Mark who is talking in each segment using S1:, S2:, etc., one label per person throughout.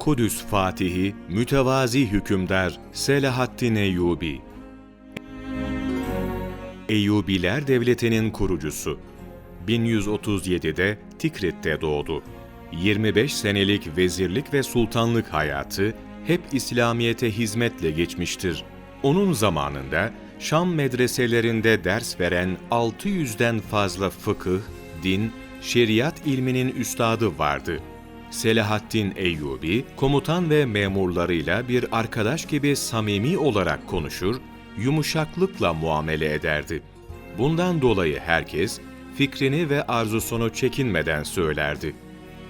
S1: Kudüs Fatihi, mütevazi hükümdar Selahaddin Eyyubi. Eyyubiler Devleti'nin kurucusu. 1137'de Tikrit'te doğdu. 25 senelik vezirlik ve sultanlık hayatı hep İslamiyete hizmetle geçmiştir. Onun zamanında Şam medreselerinde ders veren 600'den fazla fıkıh, din, şeriat ilminin üstadı vardı. Selahaddin Eyyubi, komutan ve memurlarıyla bir arkadaş gibi samimi olarak konuşur, yumuşaklıkla muamele ederdi. Bundan dolayı herkes fikrini ve arzusunu çekinmeden söylerdi.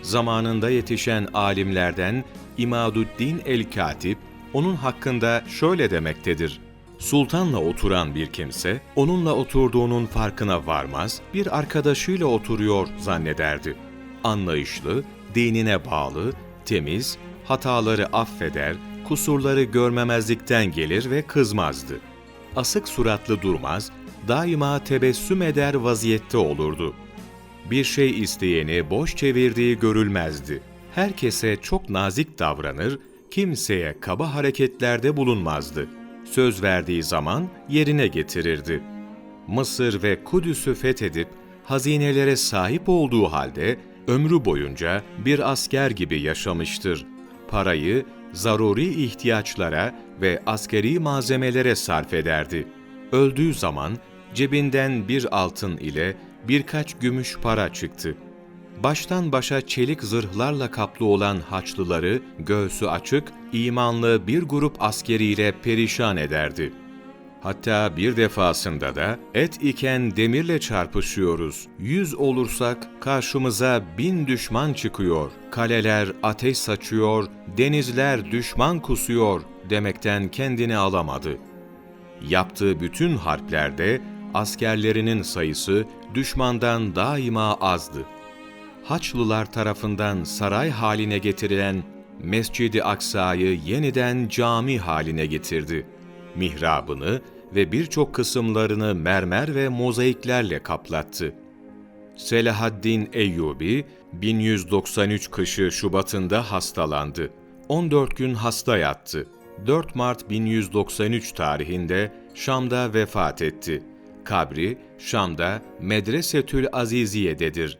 S1: Zamanında yetişen alimlerden İmaduddin el-Katip onun hakkında şöyle demektedir. Sultanla oturan bir kimse, onunla oturduğunun farkına varmaz, bir arkadaşıyla oturuyor zannederdi. Anlayışlı, dinine bağlı, temiz, hataları affeder, kusurları görmemezlikten gelir ve kızmazdı. Asık suratlı durmaz, daima tebessüm eder vaziyette olurdu. Bir şey isteyeni boş çevirdiği görülmezdi. Herkese çok nazik davranır, kimseye kaba hareketlerde bulunmazdı. Söz verdiği zaman yerine getirirdi. Mısır ve Kudüs'ü fethedip hazinelere sahip olduğu halde ömrü boyunca bir asker gibi yaşamıştır. Parayı zaruri ihtiyaçlara ve askeri malzemelere sarf ederdi. Öldüğü zaman cebinden bir altın ile birkaç gümüş para çıktı. Baştan başa çelik zırhlarla kaplı olan Haçlıları göğsü açık, imanlı bir grup askeriyle perişan ederdi. Hatta bir defasında da et iken demirle çarpışıyoruz. Yüz olursak karşımıza bin düşman çıkıyor. Kaleler ateş saçıyor, denizler düşman kusuyor demekten kendini alamadı. Yaptığı bütün harplerde askerlerinin sayısı düşmandan daima azdı. Haçlılar tarafından saray haline getirilen Mescid-i Aksa'yı yeniden cami haline getirdi. Mihrabını ve birçok kısımlarını mermer ve mozaiklerle kaplattı. Selahaddin Eyyubi 1193 kışı Şubat'ında hastalandı. 14 gün hasta yattı. 4 Mart 1193 tarihinde Şam'da vefat etti. Kabri Şam'da Medresetül Aziziye'dedir.